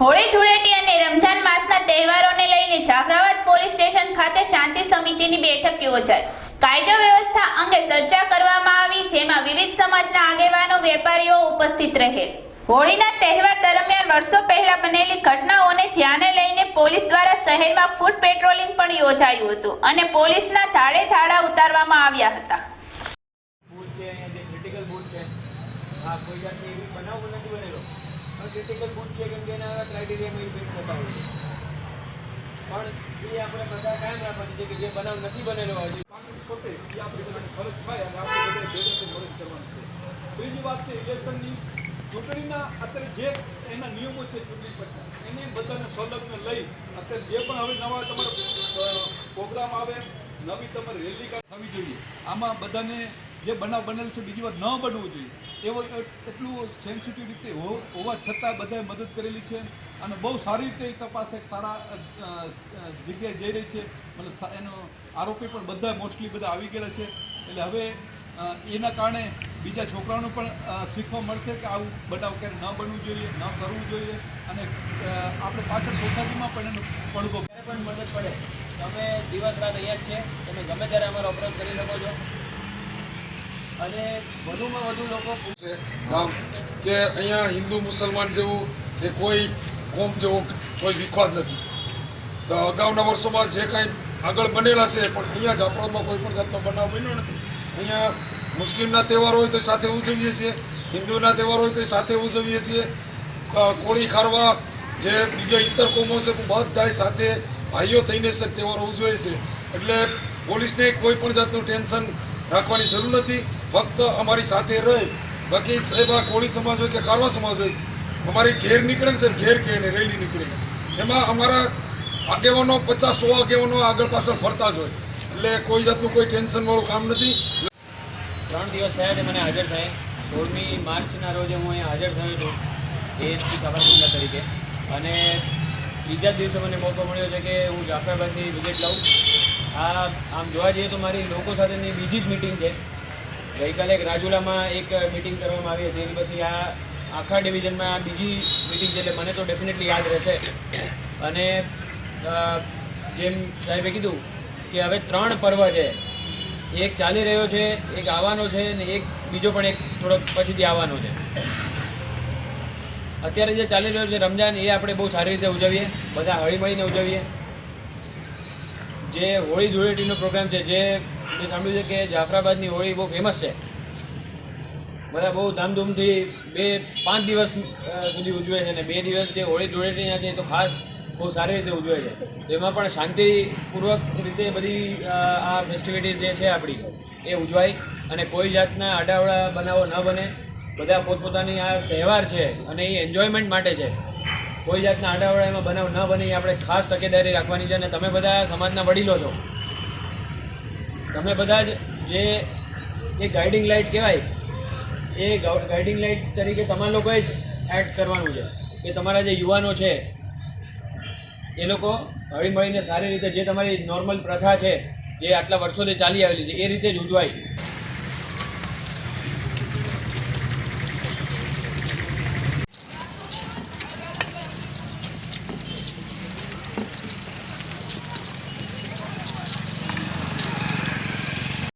હોળી, ધૂળેટી અને રમજાન માસના તહેવારોને લઈને જાફરાબાદ પોલીસ સ્ટેશન ખાતે શાંતિ સમિતિની બેઠક યોજાઈ. કાયદો વ્યવસ્થા અંગે ચર્ચા કરવામાં આવી, જેમાં વિવિધ સમાજના આગેવાનો, વેપારીઓ ઉપસ્થિત રહેલ હોળીના તહેવાર દરમિયાન વર્ષો પહેલા બનેલી ઘટનાઓને ધ્યાને લઈને પોલીસ દ્વારા શહેરમાં ફૂડ પેટ્રોલિંગ પણ યોજાયું હતું અને પોલીસના ધાડે ધાડા ઉતારવામાં આવ્યા હતા બૂટ છે અહીંયા જે ક્રિટિકલ બૂટ છે આ કોઈ જાતની એવી બનાવ નથી બનેલો પણ ક્રિટિકલ બૂટ છે, કેમ કે એના ક્રાઇટેરિયામાં એ થતા હોય છે. પણ એ આપણે બધા કાયમ રાખવાની છે કે જે બનાવ નથી બનેલો હજી કાનૂન પોતે એ આપણી બધાની ફરજ થાય અને આપણે બધાએ ભેગા મદદ કરવાની છે. ત્રીજી વાત છે ઇલેક્શનની ચૂંટણીના અત્યારે જે એના નિયમો છે ચૂંટણી પરના એને બધાને સંલગ્ન લઈ અત્યારે જે પણ હવે નવા તમારો પ્રોગ્રામ આવે, નવી તમારી રેલી થવી જોઈએ. આમાં બધાને જે બનાવ બનેલ છે, બીજી વાર ન બનવું જોઈએ. એવો એટલું સેન્સિટિવ રીતે હોવા છતાં બધાએ મદદ કરેલી છે અને બહુ સારી રીતે તપાસ એક સારા જગ્યાએ જઈ રહી છે. મતલબ એનો આરોપી પણ બધા મોસ્ટલી બધા આવી ગયેલા છે. એટલે હવે એના કારણે બીજા છોકરાઓને પણ શીખવા મળશે કે આવું બનાવ ક્યારે ન બનવું જોઈએ, ન કરવું જોઈએ. અને આપણે પાછળ સોસાયટીમાં પણ એનો પડઘો ક્યારે પણ મદદ પડે. તમે દિવસ રાત અહીંયા જ છે. તમે ગમે ત્યારે અમારો અપરોધ કરી શકો છો. અને વધુમાં વધુ લોકો પૂછે કે અહીંયા હિન્દુ મુસલમાન જેવું કે કોઈ કોમ જેવો કોઈ વિખવાદ નથી. તો અગાઉના વર્ષોમાં જે કાંઈ આગળ બનેલા છે, પણ અહીંયા જાફરાબાદમાં કોઈ પણ જાતનો બનાવ બન્યો નથી. અહીંયા મુસ્લિમના તહેવાર હોય તો સાથે ઉજવીએ છીએ, હિન્દુના તહેવાર હોય તો સાથે ઉજવીએ છીએ. કોળી ખારવા જે બીજા ઇતર કોમો છે બધાય સાથે ભાઈઓ થઈને તહેવારો ઉજવે છે. એટલે પોલીસને કોઈ પણ જાતનું ટેન્શન રાખવાની જરૂર નથી. ફક્ત અમારી સાથે રહે. બાકી સાહેબ કોળી સમાજ હોય કે કારવા સમાજ હોય, અમારી ઘેર નીકળે છે ઘેર કે ને રેલી નીકળે. એમાં અમારા આગેવાનો પચાસ સો આગેવાનો આગળ પાછળ ફરતા જ હોય. એટલે કોઈ જાતનું કોઈ ટેન્શન વાળું કામ નથી. ત્રણ દિવસ થયા છે મને હાજર થાય. સોળમી માર્ચના રોજે હું અહીંયા હાજર થયો છું, એએસપી સાબરકાંઠા તરીકે. અને બીજા દિવસે મને મોકો મળ્યો છે કે હું જાફરાબાદની વિઝિટ લઉં. આ આમ જોવા જઈએ તો મારી લોકો સાથેની બીજી જ મિટિંગ છે. ગઈકાલે એક રાજુલામાં એક મિટિંગ કરવામાં આવી હતી. એની પછી આ આખા ડિવિઝનમાં આ બીજી મિટિંગ છે એટલે મને તો ડેફિનેટલી યાદ રહેશે. અને જેમ સાહેબે કીધું કે હવે ત્રણ પર્વ છે. એક ચાલી રહ્યો છે, એક આવવાનો છે અને એક બીજો પણ એક થોડોક પછીથી આવવાનો છે. અત્યારે જે ચાલી રહ્યો છે રમજાન એ આપણે બહુ સારી રીતે ઉજવીએ, બધા હળીમળીને ઉજવીએ. જે હોળી ધૂળેટીનો પ્રોગ્રામ છે, જે મેં સાંભળ્યું છે કે જાફરાબાદની હોળી બહુ ફેમસ છે. બધા બહુ ધામધૂમથી બે, પાંચ દિવસ સુધી ઉજવે છે અને બે દિવસ જે હોળી ધૂળેટીના છે તો ખાસ બહુ સારી રીતે ઉજવે છે. તો પણ શાંતિપૂર્વક રીતે બધી આ ફેસ્ટિવિટી જે છે આપણી, એ ઉજવાય અને કોઈ જાતના આડાવડા બનાવો ન બને. બધા પોતપોતાની આ તહેવાર છે અને એ એન્જોયમેન્ટ માટે છે. કોઈ જાતના આડાવડા એમાં બનાવ ન બને એ આપણે ખાસ તકેદારી રાખવાની છે અને તમે બધા સમાજના વડીલો છો. તમે બધા જ જે એ ગાઈડિંગ લાઇટ કહેવાય, એ ગાઈડિંગ લાઇટ તરીકે તમારા લોકોએ જ એડ કરવાનું છે. કે તમારા જે યુવાનો છે, એ લોકો હળીમળીને સારી રીતે જે તમારી નોર્મલ પ્રથા છે, જે આટલા વર્ષોથી ચાલી આવેલી છે, એ રીતે જ ઉજવાય.